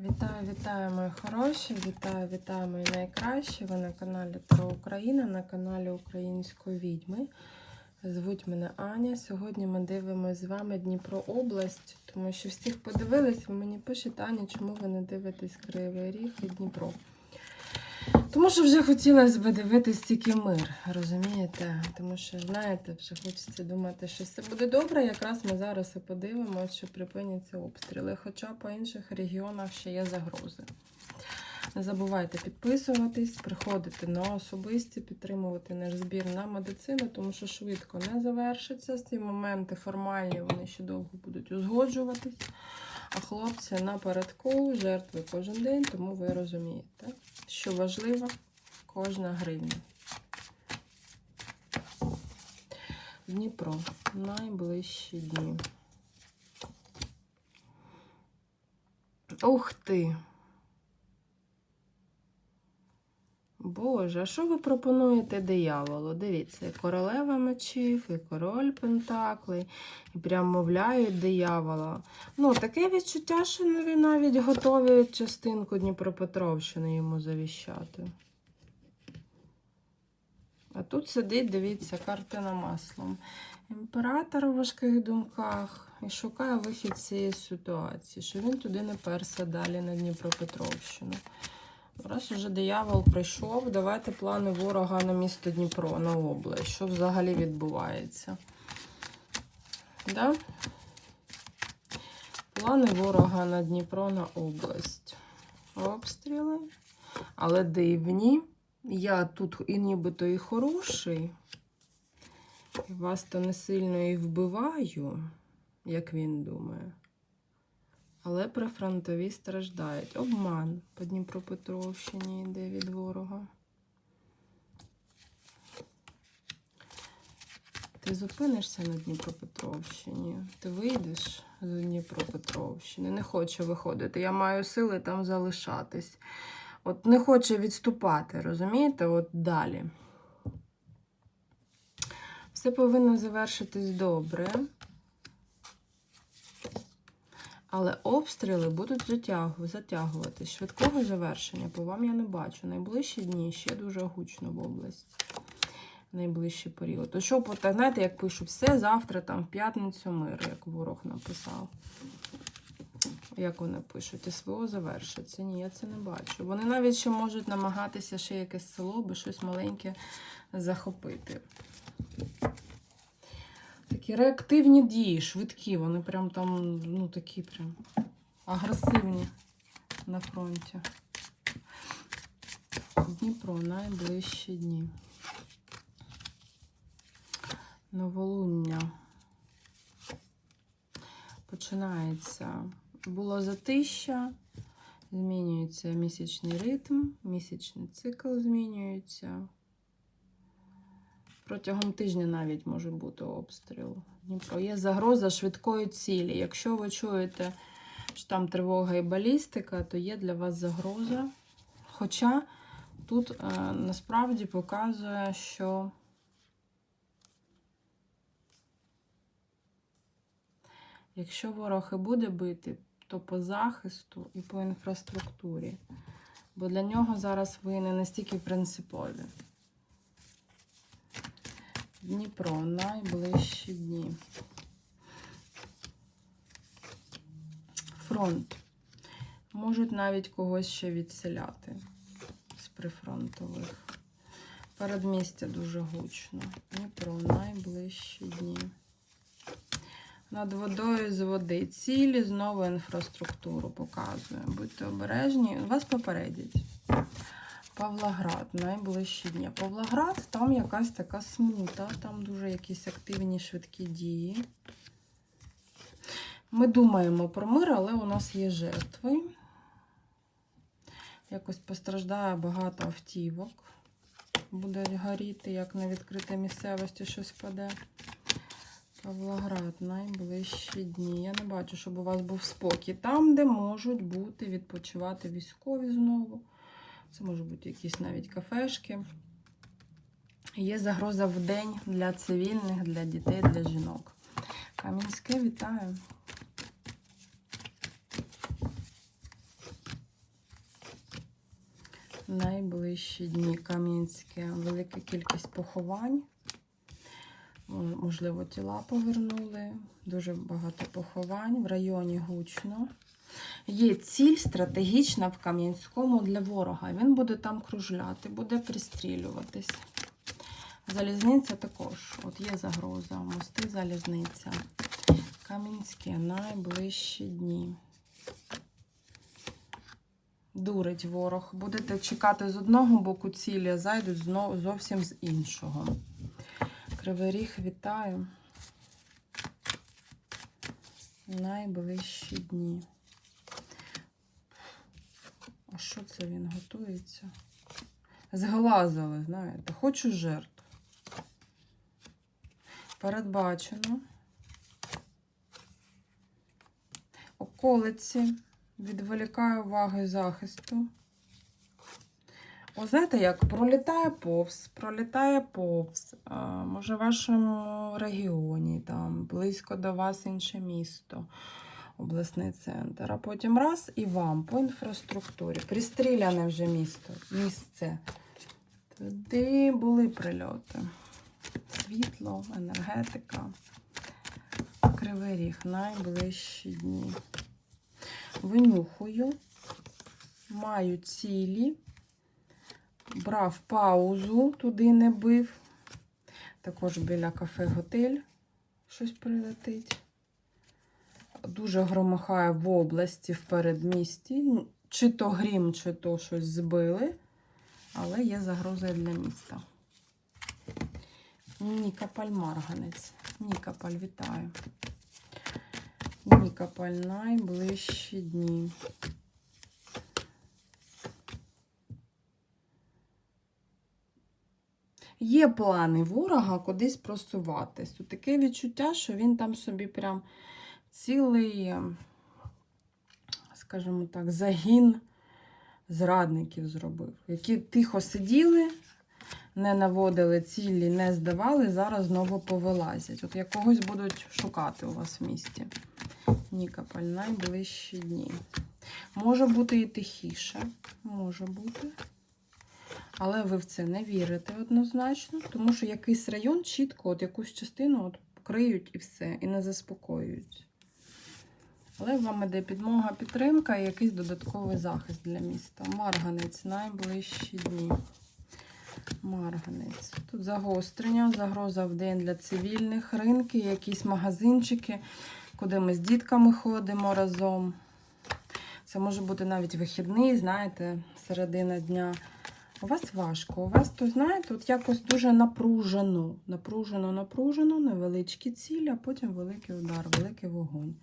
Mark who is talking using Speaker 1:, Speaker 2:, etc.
Speaker 1: Вітаю, вітаю, мої хороші! Вітаю, вітаю, мої найкращі! Ви на каналі Про Україна, на каналі Української відьми. Звуть мене Аня. Сьогодні ми дивимося з вами Дніпро область, тому що всіх подивились, ви мені пишете, Аня, чому ви не дивитесь Кривий Ріг і Дніпро? Тому що вже хотілося б дивитись тільки мир, розумієте? Тому що, знаєте, вже хочеться думати, що все буде добре. Якраз ми зараз і подивимося, що припиняться обстріли. Хоча по інших регіонах ще є загрози. Не забувайте підписуватись, приходити на особисті, підтримувати наш збір на медицину, тому що швидко не завершиться. Ці моменти формальні, вони ще довго будуть узгоджуватись. А хлопці напередку, жертви кожен день, тому ви розумієте, що важливо, кожна гривня. Дніпро. Найближчі дні. Ух ти! Боже, а що ви пропонуєте дияволу? Дивіться, і королева мечів, і король Пентаклей, і прям мовляють диявола. Ну, таке відчуття, що навіть готові частинку Дніпропетровщини йому завіщати. А тут сидить, дивіться, картина маслом. Імператор у важких думках і шукає вихід з цієї ситуації, що він туди не перся далі на Дніпропетровщину. Раз уже диявол прийшов, давайте плани ворога на місто Дніпро, на область. Що взагалі відбувається? Да? Плани ворога на Дніпро на область. Обстріли. Але дивні. Я тут і нібито і хороший. Вас то не сильно і вбиваю, як він думає. Але прифронтові страждають. Обман по Дніпропетровщині йде від ворога. Ти зупинишся на Дніпропетровщині, ти вийдеш з Дніпропетровщини. Не хоче виходити. Я маю сили там залишатись. От не хоче відступати, розумієте? От далі. Все повинно завершитись добре. Але обстріли будуть затягу, затягувати. Швидкого завершення по вам я не бачу. Найближчі дні ще дуже гучно в області. Найближчий період. То що, знаєте, як пишуть, все завтра, там, в п'ятницю мир, як ворог написав. Як вони пишуть, СВО завершиться. Ні, я це не бачу. Вони навіть ще можуть намагатися ще якесь село, би щось маленьке захопити. Такі реактивні дії, швидкі, вони прям там, ну, такі прям агресивні на фронті. Дніпро, найближчі дні. Новолуння. Починається. Було затища, змінюється місячний ритм, місячний цикл змінюється. Протягом тижня навіть може бути обстріл. Дніпро є загроза швидкої цілі. Якщо ви чуєте, що там тривога і балістика, то є для вас загроза. Хоча тут е, насправді показує, що якщо ворог і буде бити, то по захисту і по інфраструктурі. Бо для нього зараз ви не настільки принципові. Дніпро, найближчі дні. Фронт. Можуть навіть когось ще відселяти з прифронтових. Передмістя дуже гучно. Дніпро, найближчі дні. Над водою з води. Цілі знову інфраструктуру показує. Будьте обережні, вас попередять. Павлоград, найближчі дні. Павлоград, там якась така смута, там дуже якісь активні швидкі дії. Ми думаємо про мир, але у нас є жертви. Якось постраждає багато автівок. Буде горіти, як на відкритій місцевості щось паде. Павлоград, найближчі дні. Я не бачу, щоб у вас був спокій. Там, де можуть бути відпочивати військові знову. Це можуть бути якісь навіть кафешки. Є загроза в день для цивільних, для дітей, для жінок. Кам'янське вітаю. Найближчі дні Кам'янське. Велика кількість поховань. Можливо, тіла повернули. Дуже багато поховань. В районі гучно. Є ціль стратегічна в Кам'янському для ворога. Він буде там кружляти, буде пристрілюватись. Залізниця також. От є загроза. Мости, залізниця. Кам'янське найближчі дні. Дурить ворог. Будете чекати з одного боку цілі, а зайдуть зовсім з іншого. Кривий ріг вітаю. Найближчі дні. Що це він готується? Зглазили, знаєте, хочу жертв. Передбачено. Околиці. Відволікаю уваги захисту. О, знаєте, як пролітає повз, пролітає повз. Може, в вашому регіоні, там, близько до вас інше місто, обласний центр. А потім раз і вам по інфраструктурі. Пристріляне вже місто, місце. Туди були прильоти. Світло, енергетика. Кривий ріг, найближчі дні. Винюхую, маю цілі, брав паузу, туди не бив. Також біля кафе готель щось прилетить. Дуже громихає в області, в передмісті. Чи то грім, чи то щось збили, але є загроза для міста. Нікопаль Марганець. Нікопаль, вітаю. Нікополь найближчі дні. Є плани ворога кудись просуватись. Таке відчуття, що він там собі прям цілий, скажімо так, загін зрадників зробив, які тихо сиділи, не наводили цілі, не здавали, зараз знову повилазять. От як когось будуть шукати у вас в місті. Нікополь, найближчі дні. Може бути і тихіше, може бути. Але ви в це не вірите однозначно, тому що якийсь район чітко, от якусь частину от криють і все, і не заспокоюють. Але вам іде підмога, підтримка і якийсь додатковий захист для міста. Марганець, найближчі дні. Марганець. Тут загострення, загроза в день для цивільних, ринки, якісь магазинчики, куди ми з дітками ходимо разом. Це може бути навіть вихідний, знаєте, середина дня. У вас важко. У вас, то, знаєте, от якось дуже напружено. Напружено, напружено, невеличкі цілі, а потім великий удар, великий вогонь.